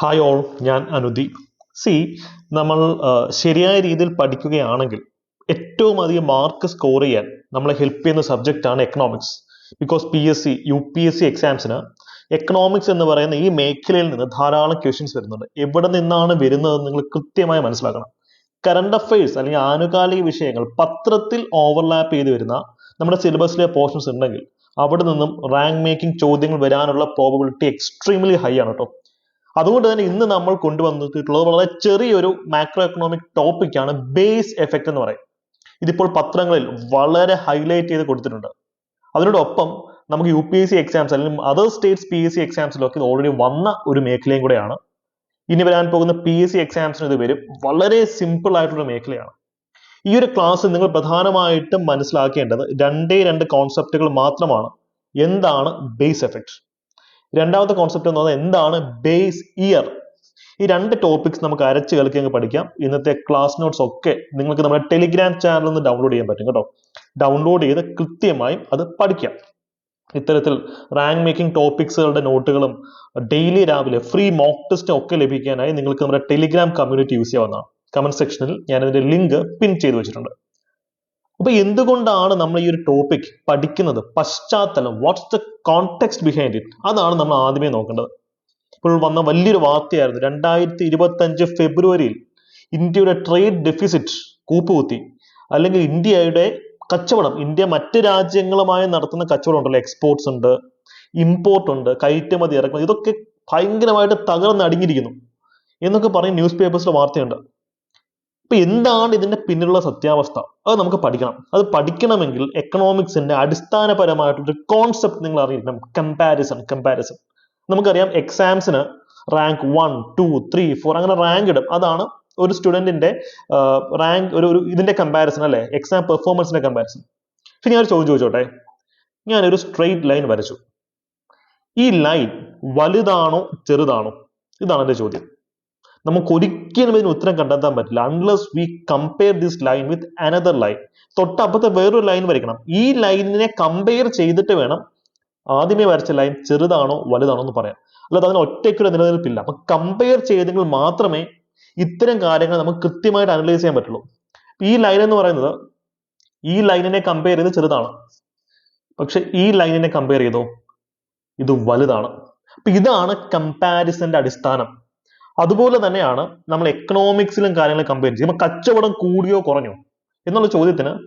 Hi all ഞാൻ അനുദി. C നമ്മൾ ശരിയായ രീതിയിൽ പഠിക്കുകയാണെങ്കിൽ ഏറ്റവും അധികം മാർക്ക് സ്കോർ ചെയ്യാൻ നമ്മളെ ഹെൽപ്പ് ചെയ്യുന്ന സബ്ജക്റ്റ് ആണ് economics because P S C U P S C എക്സാംസിന് economics എന്ന് പറയുന്ന ഈ മേഖലയിൽ നിന്ന് ധാരാളം ക്വസ്റ്റ്യൻസ് വരുന്നുണ്ട്. എവിടെ നിന്നാണ് വരുന്നതെന്ന് നിങ്ങൾ കൃത്യമായി മനസ്സിലാക്കണം. കറണ്ട് അഫയേഴ്സ് അല്ലെങ്കിൽ ആനുകാലിക വിഷയങ്ങൾ പത്രത്തിൽ ഓവർലാപ്പ് ചെയ്ത് വരുന്ന നമ്മുടെ സിലബസിലെ പോർഷൻസ് ഉണ്ടെങ്കിൽ അവിടെ നിന്നും റാങ്ക് മേക്കിംഗ് ചോദ്യങ്ങൾ വരാനുള്ള പ്രോബബിലിറ്റി എക്സ്ട്രീംലി ഹൈ ആണ് കേട്ടോ അതുകൊണ്ട് തന്നെ ഇന്ന് നമ്മൾ കൊണ്ടുവന്നിട്ടുള്ളത് വളരെ ചെറിയൊരു മാക്രോ എക്കണോമിക് ടോപ്പിക്കാണ് ബേസ് എഫക്റ്റ് എന്ന് പറയും. ഇതിപ്പോൾ പത്രങ്ങളിൽ വളരെ ഹൈലൈറ്റ് ചെയ്ത് കൊടുത്തിട്ടുണ്ട്. അതിനോടൊപ്പം നമുക്ക് U P S C exams അല്ലെങ്കിൽ other states P S C എക്സാംസിലൊക്കെ ഇത് ഓൾറെഡി വന്ന ഒരു മേഖലയും കൂടെയാണ്. ഇനി വരാൻ പോകുന്ന പി എസ് സി എക്സാംസിന് ഇത് വരും. വളരെ സിമ്പിൾ ആയിട്ടുള്ള മേഖലയാണ്. ഈ ഒരു ക്ലാസ് നിങ്ങൾ പ്രധാനമായിട്ടും മനസ്സിലാക്കേണ്ടത് രണ്ടേ രണ്ട് കോൺസെപ്റ്റുകൾ മാത്രമാണ്. എന്താണ് ബേസ് എഫക്റ്റ് രണ്ടാമത്തെ കോൺസെപ്റ്റ് എന്ന് പറഞ്ഞാൽ എന്താണ് ബേസ് ഇയർ ഈ രണ്ട് ടോപ്പിക്സ് നമുക്ക് അരച്ച് കലക്കി അങ്ങ് പഠിക്കാം. ഇന്നത്തെ ക്ലാസ് നോട്ട്സ് ഒക്കെ നിങ്ങൾക്ക് നമ്മുടെ ടെലിഗ്രാം ചാനലിൽ നിന്ന് ഡൗൺലോഡ് ചെയ്യാൻ പറ്റും കേട്ടോ. ഡൗൺലോഡ് ചെയ്ത് കൃത്യമായും അത് പഠിക്കാം. ഇത്തരത്തിൽ റാങ്ക് മേക്കിംഗ് ടോപ്പിക്സുകളുടെ നോട്ടുകളും ഡെയിലി രാവിലെ ഫ്രീ മോക്ക് ടെസ്റ്റും ഒക്കെ ലഭിക്കാനായി നിങ്ങൾക്ക് നമ്മുടെ ടെലിഗ്രാം കമ്മ്യൂണിറ്റി യൂസ് ചെയ്യാവുന്നതാണ്. കമന്റ് സെക്ഷനിൽ ഞാൻ അതിന്റെ ലിങ്ക് പിൻ ചെയ്ത് വെച്ചിട്ടുണ്ട്. അപ്പൊ എന്തുകൊണ്ടാണ് നമ്മൾ ഈ ഒരു ടോപ്പിക് പഠിക്കുന്നത്? പശ്ചാത്തലം. What's the context behind it അതാണ് നമ്മൾ ആദ്യമേ നോക്കേണ്ടത്. ഇപ്പോൾ വന്ന വലിയൊരു വാർത്തയായിരുന്നു. രണ്ടായിരത്തി ഇരുപത്തി അഞ്ച് ഫെബ്രുവരിയിൽ ഇന്ത്യയുടെ ട്രേഡ് ഡെഫിസിറ്റ് കൂപ്പുകുത്തി. അല്ലെങ്കിൽ ഇന്ത്യയുടെ കച്ചവടം. ഇന്ത്യ മറ്റ് രാജ്യങ്ങളുമായി നടത്തുന്ന കച്ചവടം ഉണ്ടല്ലോ. എക്സ്പോർട്സ് ഉണ്ട് ഇമ്പോർട്ട് ഉണ്ട് കയറ്റുമതി ഇറക്കുമതി. ഇതൊക്കെ ഭയങ്കരമായിട്ട് തകർന്നടിഞ്ഞിരിക്കുന്നു. എന്നൊക്കെ പറഞ്ഞ് ന്യൂസ് പേപ്പേഴ്സിൽ വാർത്തയുണ്ട്. അപ്പൊ എന്താണ് ഇതിന്റെ പിന്നിലുള്ള സത്യാവസ്ഥ? അത് നമുക്ക് പഠിക്കണം. അത് പഠിക്കണമെങ്കിൽ എക്കണോമിക്സിന്റെ അടിസ്ഥാനപരമായിട്ടൊരു കോൺസെപ്റ്റ് നിങ്ങൾ അറിയണം. കമ്പാരിസൺ കമ്പാരിസൺ നമുക്കറിയാം എക്സാംസിന് rank one two three four അങ്ങനെ റാങ്ക് ഇടും. അതാണ് ഒരു സ്റ്റുഡന്റിന്റെ റാങ്ക് ഒരു ഒരു ഇതിന്റെ കമ്പാരിസൺ അല്ലെ? എക്സാം പെർഫോമൻസിന്റെ കമ്പാരിസൺ പക്ഷെ ഒരു ചോദ്യം ചോദിച്ചോട്ടെ? ഞാനൊരു സ്ട്രെയിറ്റ് ലൈൻ വരച്ചു. ഈ ലൈൻ വലുതാണോ ചെറുതാണോ? ഇതാണ് എന്റെ ചോദ്യം. നമുക്ക് ഒരിക്കലും ഇതിന് ഉത്തരം കണ്ടെത്താൻ പറ്റില്ല. Unless we compare this line with another line തൊട്ടപ്പുറത്തെ വേറൊരു ലൈൻ വരയ്ക്കണം. ഈ ലൈനിനെ കമ്പയർ ചെയ്തിട്ട് വേണം ആദ്യമേ വരച്ച ലൈൻ ചെറുതാണോ വലുതാണോ എന്ന് പറയാം അല്ലാതെ അതിന് ഒറ്റയ്ക്കൊരു നിലനിൽപ്പില്ല. അപ്പൊ കമ്പയർ ചെയ്തെങ്കിൽ മാത്രമേ ഇത്തരം കാര്യങ്ങൾ നമുക്ക് കൃത്യമായിട്ട് അനലൈസ് ചെയ്യാൻ പറ്റുള്ളൂ. ഈ ലൈൻ എന്ന് പറയുന്നത് ഈ ലൈനിനെ കമ്പയർ ചെയ്ത് ചെറുതാണ്. പക്ഷെ ഈ ലൈനിനെ കമ്പയർ ചെയ്തോ? ഇത് വലുതാണ്. അപ്പൊ ഇതാണ് കമ്പാരിസന്റെ അടിസ്ഥാനം. അതുപോലെ തന്നെയാണ് നമ്മൾ എക്കണോമിക്സിലും കാര്യങ്ങൾ കമ്പയർ ചെയ്യുമ്പോൾ കച്ചവടം കൂടിയോ കുറഞ്ഞോ? എന്നുള്ള ചോദ്യത്തിന്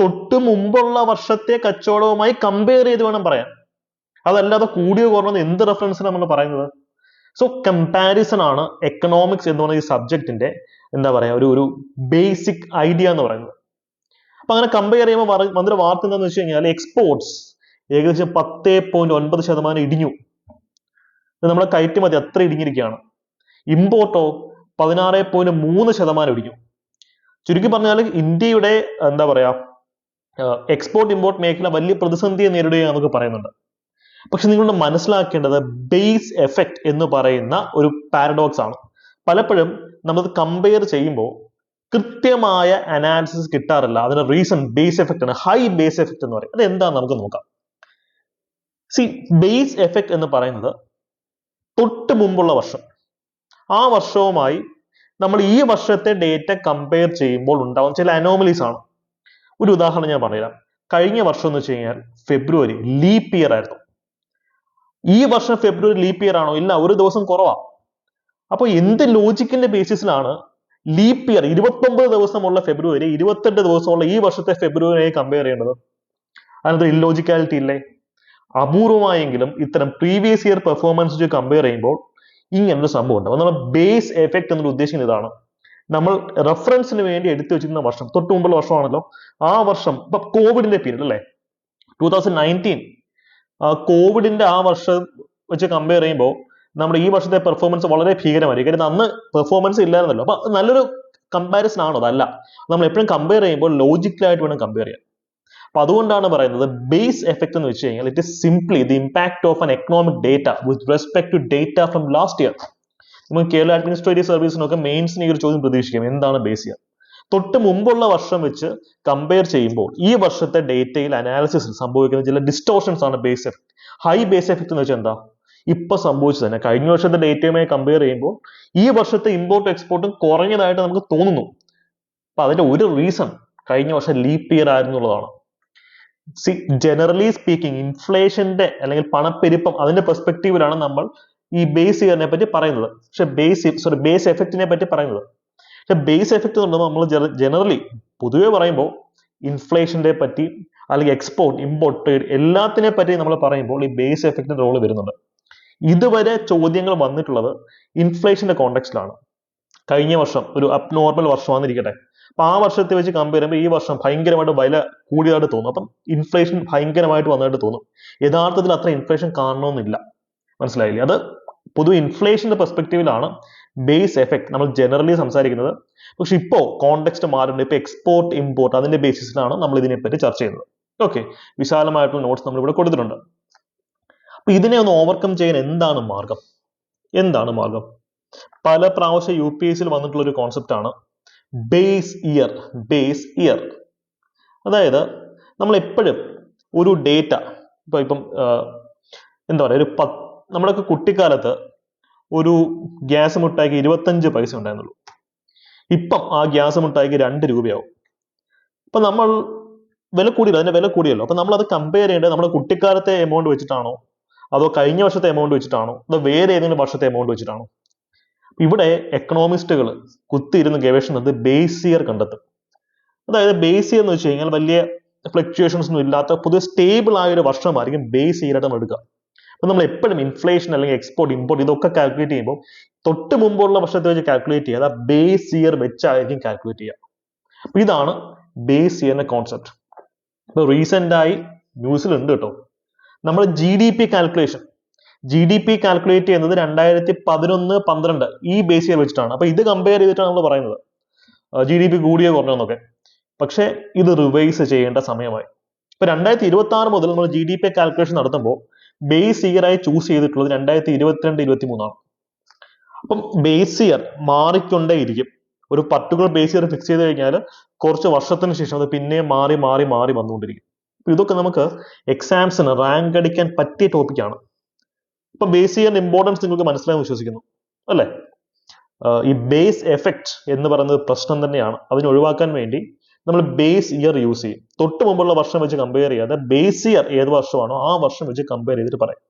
തൊട്ട് മുമ്പുള്ള വർഷത്തെ കച്ചവടവുമായി കമ്പയർ ചെയ്ത് വേണം പറയാൻ. അതല്ലാതെ കൂടിയോ കുറഞ്ഞോ എന്ത് റെഫറൻസിന് നമ്മൾ പറയുന്നത്? സോ കമ്പാരിസൺ ആണ് എക്കണോമിക്സ് എന്ന് പറയുന്ന ഈ സബ്ജക്റ്റിന്റെ എന്താ പറയാ ഒരു ഒരു ബേസിക് ഐഡിയ എന്ന് പറയുന്നത്. അപ്പൊ അങ്ങനെ കമ്പയർ ചെയ്യുമ്പോൾ വന്നൊരു വാർത്ത എന്താണെന്ന് വെച്ച് കഴിഞ്ഞാൽ എക്സ്പോർട്സ് ഏകദേശം പത്തേ പോയിന്റ് ഒൻപത് ശതമാനം ഇടിഞ്ഞു. നമ്മുടെ കയറ്റുമതി അത്ര ഇടിഞ്ഞിരിക്കുകയാണ്. ഇമ്പോർട്ടോ പതിനാറ് പോയിന്റ് മൂന്ന് ശതമാനം ഇടിഞ്ഞു ചുരുക്കി പറഞ്ഞാൽ ഇന്ത്യയുടെ എന്താ പറയാ എക്സ്പോർട്ട് ഇമ്പോർട്ട് മേഖല വലിയ പ്രതിസന്ധിയെ നേരിടുകയാണ് എന്നൊക്കെ പറയുന്നുണ്ട്. പക്ഷെ നിങ്ങളുടെ മനസ്സിലാക്കേണ്ടത് ബേസ് എഫക്റ്റ് എന്ന് പറയുന്ന ഒരു പാരഡോക്സ് ആണ്. പലപ്പോഴും നമ്മൾ കമ്പയർ ചെയ്യുമ്പോൾ കൃത്യമായ അനാലിസിസ് കിട്ടാറില്ല. അതിന് റീസൺ ബേസ് എഫക്റ്റ് ആണ്. ഹൈ ബേസ് എഫക്റ്റ് എന്ന് പറയും. അത് എന്താണെന്ന് നമുക്ക് നോക്കാം. സി ബേസ് എഫക്റ്റ് എന്ന് പറയുന്നത് തൊട്ട് മുമ്പുള്ള വർഷം. ആ വർഷവുമായി നമ്മൾ ഈ വർഷത്തെ ഡേറ്റ കമ്പയർ ചെയ്യുമ്പോൾ ഉണ്ടാവുന്ന ചില അനോമലീസ് ആണ്. ഒരു ഉദാഹരണം ഞാൻ പറഞ്ഞുതരാം. കഴിഞ്ഞ വർഷം എന്ന് വെച്ച് കഴിഞ്ഞാൽ ഫെബ്രുവരി ലീപ്പ് ഇയർ ആയിരുന്നു. ഈ വർഷം ഫെബ്രുവരി ലീപ്പ് ഇയർ ആണോ? ഇല്ല ഒരു ദിവസം കുറവാ. അപ്പോൾ എന്ത് ലോജിക്കിന്റെ ബേസിസിലാണ് ലീപ്പ് ഇയർ ഇരുപത്തൊമ്പത് ദിവസമുള്ള ഫെബ്രുവരി ഇരുപത്തെട്ട് ദിവസമുള്ള ഈ വർഷത്തെ ഫെബ്രുവരിയെ കമ്പയർ ചെയ്യേണ്ടത്? അതിനകത്ത് ഇല്ലോജിക്കാലിറ്റി ഇല്ലേ? അപൂർവമായെങ്കിലും ഇത്തരം പ്രീവിയസ് ഇയർ പെർഫോമൻസ് വെച്ച് കമ്പയർ ചെയ്യുമ്പോൾ ഇങ്ങനൊരു സംഭവം ഉണ്ട്. അപ്പൊ നമ്മൾ ബേസ് എഫക്ട് എന്നൊരു ഉദ്ദേശിക്കുന്നത് ഇതാണ്. നമ്മൾ റെഫറൻസിന് വേണ്ടി എടുത്തു വെച്ചിരുന്ന വർഷം തൊട്ട് മുമ്പുള്ള വർഷമാണല്ലോ. ആ വർഷം ഇപ്പൊ കോവിഡിന്റെ പീരീഡ് അല്ലേ? ടൂ തൗസൻഡ് നയന്റീൻ കോവിഡിന്റെ ആ വർഷം വെച്ച് കമ്പയർ ചെയ്യുമ്പോൾ നമ്മുടെ ഈ വർഷത്തെ പെർഫോമൻസ് വളരെ ഭീകരമായിരിക്കും. കാര്യം അന്ന് പെർഫോമൻസ് ഇല്ലായിരുന്നല്ലോ. അപ്പൊ നല്ലൊരു കമ്പാരിസൺ ആണോ? അതല്ല. നമ്മൾ എപ്പോഴും കമ്പയർ ചെയ്യുമ്പോൾ ലോജിക്കലായിട്ട് വേണം കമ്പയർ ചെയ്യാൻ. അപ്പൊ അതുകൊണ്ടാണ് പറയുന്നത് ബേസ് എഫക്ട് എന്ന് വെച്ച് കഴിഞ്ഞാൽ it is simply the impact of an economic data with respect to data from last year നമുക്ക് കേരള അഡ്മിനിസ്ട്രേറ്റീവ് സർവീസിനൊക്കെ മെയിൻസിന് ഈ ഒരു ചോദ്യം പ്രതീക്ഷിക്കാം. എന്താണ് ബേസ് ഇയർ തൊട്ട് മുമ്പുള്ള വർഷം വെച്ച് കമ്പയർ ചെയ്യുമ്പോൾ ഈ വർഷത്തെ ഡേറ്റയിൽ അനാലിസിസിൽ സംഭവിക്കുന്ന ചില ഡിസ്റ്റോർഷൻസ് ആണ് base effect high base effect എന്ന് വെച്ചാൽ എന്താ? ഇപ്പൊ സംഭവിച്ചത് തന്നെ. കഴിഞ്ഞ വർഷത്തെ ഡേറ്റയുമായി കമ്പയർ ചെയ്യുമ്പോൾ ഈ വർഷത്തെ ഇമ്പോർട്ടും എക്സ്പോർട്ടും കുറഞ്ഞതായിട്ട് നമുക്ക് തോന്നുന്നു. അപ്പൊ അതിന്റെ ഒരു റീസൺ കഴിഞ്ഞ വർഷം ലീപ്പ് ഇയർ ആയിരുന്നു എന്നുള്ളതാണ് സി ജനറലി സ്പീക്കിംഗ് ഇൻഫ്ലേഷന്റെ അല്ലെങ്കിൽ പണപ്പെരുപ്പം അതിന്റെ പെർസ്പെക്റ്റീവിലാണ് നമ്മൾ ഈ ബേസ് ഇയറിനെ പറ്റി പറയുന്നത്. പക്ഷെ ബേസ് സോറി ബേസ് എഫക്റ്റിനെ പറ്റി പറയുന്നത്. പക്ഷെ ബേസ് എഫക്റ്റ് എന്ന് നമ്മൾ ജനറലി പൊതുവെ പറയുമ്പോൾ ഇൻഫ്ലേഷന്റെ പറ്റി അല്ലെങ്കിൽ എക്സ്പോർട്ട് ഇമ്പോർട്ട് ട്രേഡ് എല്ലാത്തിനെ പറ്റി നമ്മൾ പറയുമ്പോൾ ഈ ബേസ് എഫക്റ്റിന്റെ റോൾ വരുന്നുണ്ട്. ഇതുവരെ ചോദ്യങ്ങൾ വന്നിട്ടുള്ളത് ഇൻഫ്ലേഷന്റെ കോണ്ടെക്സ്റ്റിലാണ് കഴിഞ്ഞ വർഷം ഒരു അബ്നോർമൽ വർഷമാണെന്നിരിക്കട്ടെ അപ്പൊ ആ വർഷത്തെ വെച്ച് കമ്പയർ ചെയ്യുമ്പോൾ ഈ വർഷം ഭയങ്കരമായിട്ട് വില കൂടിയതായിട്ട് തോന്നും. അപ്പം ഇൻഫ്ലേഷൻ ഭയങ്കരമായിട്ട് വന്നതായിട്ട് തോന്നും. യഥാർത്ഥത്തിൽ അത്ര ഇൻഫ്ലേഷൻ കാണണമെന്നില്ല മനസ്സിലായില്ലേ? അത് പൊതുവെ ഇൻഫ്ലേഷന്റെ പെർസ്പെക്റ്റീവിലാണ് ബേസ് എഫക്ട് നമ്മൾ ജനറലി സംസാരിക്കുന്നത്. പക്ഷെ ഇപ്പോ കോണ്ടെക്സ്റ്റ് മാറുന്നുണ്ട്. ഇപ്പൊ എക്സ്പോർട്ട് ഇമ്പോർട്ട് അതിന്റെ ബേസിസിലാണ് നമ്മൾ ഇതിനെപ്പറ്റി ചർച്ച ചെയ്യുന്നത്. ഓക്കെ വിശാലമായിട്ടുള്ള നോട്ട്സ് നമ്മൾ ഇവിടെ കൊടുത്തിട്ടുണ്ട്. അപ്പൊ ഇതിനെ ഒന്ന് ഓവർകം ചെയ്യാൻ എന്താണ് മാർഗം? എന്താണ് മാർഗം? പല പ്രാവശ്യം യു പി എസ് വന്നിട്ടുള്ള ഒരു കോൺസെപ്റ്റ് ആണ് ബേസ് ഇയർ ബേസ് ഇയർ അതായത് നമ്മൾ എപ്പോഴും ഒരു ഡേറ്റ ഇപ്പൊ ഇപ്പം എന്താ പറയുക ഒരു പത്ത് നമ്മളൊക്കെ കുട്ടിക്കാലത്ത് ഒരു ഗ്യാസ് മുട്ടായിക്ക് ഇരുപത്തഞ്ച് പൈസ ഉണ്ടായിരുന്നുള്ളൂ. ഇപ്പം ആ ഗ്യാസ് മുട്ടായിക്ക് രണ്ട് രൂപയാവും. അപ്പൊ നമ്മൾ വില കൂടിയല്ലോ അതിന്റെ വില കൂടിയല്ലോ. അപ്പൊ നമ്മൾ അത് കമ്പയർ ചെയ്യേണ്ടത് നമ്മുടെ കുട്ടിക്കാലത്തെ എമൗണ്ട് വെച്ചിട്ടാണോ? അതോ കഴിഞ്ഞ വർഷത്തെ എമൗണ്ട് വെച്ചിട്ടാണോ? അതോ വേറെ ഏതെങ്കിലും വർഷത്തെ എമൗണ്ട് വെച്ചിട്ടാണോ? ഇവിടെ എക്കണോമിസ്റ്റുകൾ കുത്തിയിരുന്ന് ഗവേഷണത് ബേസിയർ കണ്ടെത്തും. അതായത് ബേസ് ഇയർ എന്ന് വെച്ച് കഴിഞ്ഞാൽ വലിയ ഫ്ലക്ച്വേഷൻസ് ഒന്നും ഇല്ലാത്ത പൊതുവെ സ്റ്റേബിൾ ആയ ഒരു വർഷമായിരിക്കും ബേസ് ഇയർ ആയിട്ട് നമ്മൾ എടുക്കുക. അപ്പൊ നമ്മൾ എപ്പോഴും ഇൻഫ്ലേഷൻ അല്ലെങ്കിൽ എക്സ്പോർട്ട് ഇമ്പോർട്ട് ഇതൊക്കെ കാൽക്കുലേറ്റ് ചെയ്യുമ്പോൾ തൊട്ട് മുമ്പുള്ള വർഷത്തെ വെച്ച് കാൽക്കുലേറ്റ് ചെയ്യാതെ ബേസ് ഇയർ വെച്ചായിരിക്കും കാൽക്കുലേറ്റ് ചെയ്യുക. അപ്പൊ ഇതാണ് ബേസ് ഇയറിന്റെ കോൺസെപ്റ്റ് ഇപ്പൊ റീസെന്റ് ആയി ന്യൂസിലുണ്ട് കേട്ടോ. നമ്മൾ G D P calculation G D P calculate ചെയ്യുന്നത് രണ്ടായിരത്തി പതിനൊന്ന് പന്ത്രണ്ട് ഈ ബേസ് ഇയർ വെച്ചിട്ടാണ്. അപ്പൊ ഇത് കമ്പയർ ചെയ്തിട്ടാണ് നമ്മൾ പറയുന്നത്. ജി ഡി പി കൂടിയോ കുറഞ്ഞോ എന്നൊക്കെ. പക്ഷേ ഇത് റിവൈസ് ചെയ്യേണ്ട സമയമായി. ഇപ്പൊ രണ്ടായിരത്തി ഇരുപത്തി ആറ് മുതൽ നമ്മൾ ജി ഡി പി കാൽക്കുലേഷൻ നടത്തുമ്പോൾ ബേസ് ഇയറായി ചൂസ് ചെയ്തിട്ടുള്ളത് രണ്ടായിരത്തി ഇരുപത്തിരണ്ട് ഇരുപത്തി മൂന്നാണ് അപ്പം ബേസ് ഇയർ മാറിക്കൊണ്ടേയിരിക്കും. ഒരു പർട്ടിക്കുലർ ബേസ് ഇയർ ഫിക്സ് ചെയ്ത് കഴിഞ്ഞാൽ കുറച്ച് വർഷത്തിന് ശേഷം അത് പിന്നെ മാറി മാറി മാറി വന്നുകൊണ്ടിരിക്കും. ഇതൊക്കെ നമുക്ക് എക്സാംസിന് റാങ്ക് അടിക്കാൻ പറ്റിയ ടോപ്പിക്കാണ് ഇപ്പൊ ബേസ് ചെയ്യുന്ന ഇമ്പോർട്ടൻസ് നിങ്ങൾക്ക് മനസ്സിലായെന്ന് വിശ്വസിക്കുന്നു അല്ലേ? ഈ ബേസ് എഫക്റ്റ് എന്ന് പറയുന്നത് പ്രശ്നം തന്നെയാണ്. അതിനെ ഒഴിവാക്കാൻ വേണ്ടി നമ്മൾ ബേസ് ഇയർ യൂസ് ചെയ്യും. തൊട്ട് മുമ്പുള്ള വർഷം വെച്ച് കമ്പയർ ചെയ്യാതെ ബേസ് ഇയർ ഏത് വർഷമാണോ ആ വർഷം വെച്ച് കമ്പയർ ചെയ്തിട്ട് പറയും.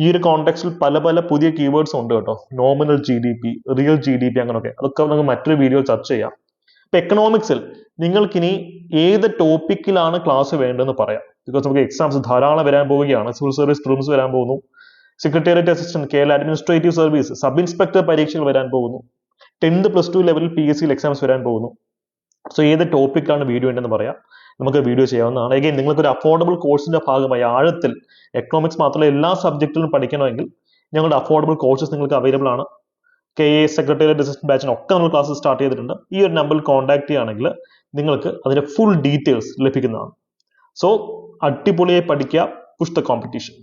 ഈ ഒരു കോണ്ടെക്സ്റ്റിൽ പല പല പുതിയ കീവേഡ്സ് ഉണ്ട് കേട്ടോ. Nominal G D P real G D P അങ്ങനെയൊക്കെ അതൊക്കെ നമുക്ക് മറ്റൊരു വീഡിയോ ചർച്ച ചെയ്യാം. ഇപ്പൊ എക്കണോമിക്സിൽ നിങ്ങൾക്കിനി ഏത് ടോപ്പിക്കിലാണ് ക്ലാസ് വേണ്ടതെന്ന് പറയാം. ബിക്കോസ് നമുക്ക് എക്സാംസ് ധാരാളം വരാൻ പോവുകയാണ്. സിവിൽ സർവീസ് പ്രിലിംസ് വരാൻ പോകുന്നു. Secretariat assistant Kerala administrative service sub inspector പരീക്ഷകൾ വരാൻ പോകുന്നു. ടെൻത്ത് പ്ലസ് ടു ലെവലിൽ പി എസ് സിയിൽ എക്സാംസ് വരാൻ പോകുന്നു. സോ ഏത് ടോപ്പിക്കാണ് വീഡിയോ ഉണ്ടെന്ന് പറയാം. നമുക്ക് വീഡിയോ ചെയ്യാവുന്നതാണ്. നിങ്ങൾക്ക് ഒരു അഫോർഡബിൾ കോഴ്സിന്റെ ഭാഗമായി ആഴത്തിൽ എക്കണോമിക്സ് മാത്രമല്ല എല്ലാ സബ്ജക്റ്റിലും പഠിക്കണമെങ്കിൽ ഞങ്ങളുടെ അഫോർഡബിൾ കോഴ്സസ് നിങ്ങൾക്ക് അവൈലബിൾ ആണ്. കെ എ സെക്രട്ടേറിയറ്റ് അസിസ്റ്റന്റ് ബാച്ചിന് ഒക്കെ നമ്മൾ ക്ലാസ് സ്റ്റാർട്ട് ചെയ്തിട്ടുണ്ട്. ഈ ഒരു നമ്പറിൽ കോൺടാക്ട് ചെയ്യുകയാണെങ്കിൽ നിങ്ങൾക്ക് അതിന്റെ ഫുൾ ഡീറ്റെയിൽസ് ലഭിക്കുന്നതാണ്. സോ അടിപൊളിയായി പഠിക്കുക പുഷ് ദ കോമ്പറ്റീഷൻ